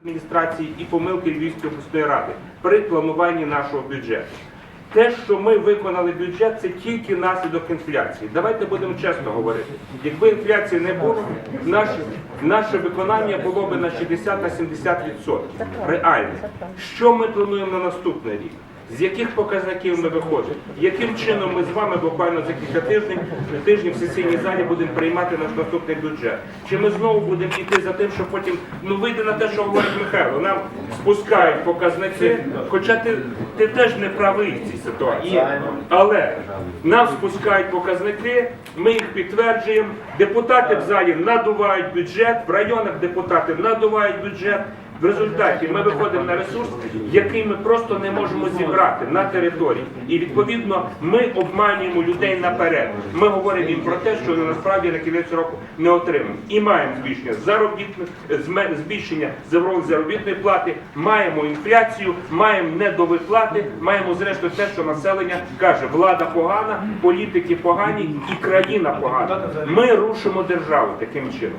адміністрації і помилки Львівської обласної ради при плануванні нашого бюджету. Те, що ми виконали бюджет, це тільки наслідок інфляції. Давайте будемо чесно говорити. Якби інфляції не було, наше, наше виконання було б на 60 на 70 відсотків. Реально. Що ми плануємо на наступний рік? З яких показників ми виходимо? Яким чином ми з вами буквально за кілька тижнів, тижнів в сесійній залі будемо приймати наш наступний бюджет? Чи ми знову будемо йти за тим, що потім ну вийде на те, що говорить Михайло, нам спускають показники, хоча ти, ти теж не правий в цій ситуації. Але нам спускають показники, ми їх підтверджуємо. Депутати в залі надувають бюджет, в районах депутати надувають бюджет. В результаті ми виходимо на ресурс, який ми просто не можемо зібрати на території. І відповідно ми обманюємо людей наперед. Ми говоримо їм про те, що вони насправді на кінець року не отримаємо. І маємо збільшення заробітних збільшення заробітної заробітної плати, маємо інфляцію, маємо недовиплати, маємо зрештою те, що населення каже, влада погана, політики погані і країна погана. Ми рушимо державу таким чином.